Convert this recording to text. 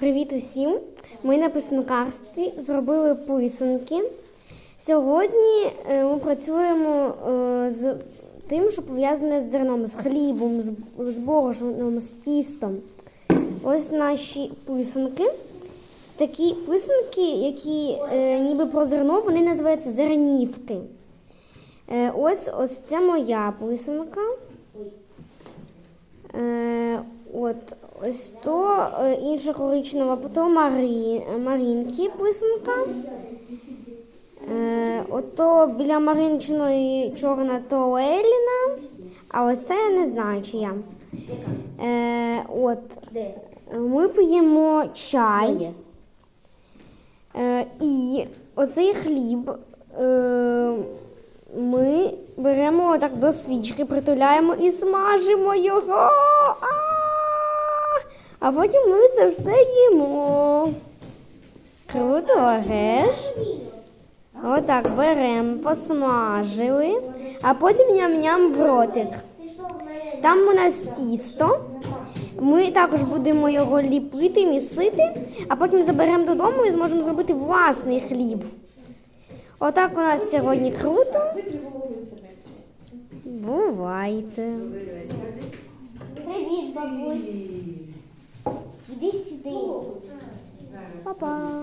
Привіт усім! Ми на писанкарстві зробили писанки. Сьогодні е, ми працюємо е, з тим, що пов'язане з зерном, з хлібом, з, борошном, з тістом. Ось наші писанки. Такі писанки, які е, ніби про зерно, вони називаються зернівки. Ось ось це моя писанка. Е, от ось то е, інша коричнева, потім Марі, Марінки писанка. Е, ото біля Маринчиної чорна то Еліна, а ось це я не знаю чия. Е, от, ми п'ємо чай. Е, і оцей хліб е, ми беремо так до свічки, притуляємо і смажимо його. А! Потім ми це все їмо. Круто, геш? Отак беремо, посмажили, а потім ням-ням в ротик. Там у нас тісто. Ми також будемо його ліпити, місити, а потім заберемо додому і зможемо зробити власний хліб. Отак у нас сьогодні круто. Бувайте. Привіт, бабусь. Іди сюди. Па-па.